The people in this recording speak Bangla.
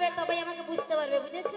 বাড়ি হবে তবে আমাকে বুঝতে পারবে বুঝেছ?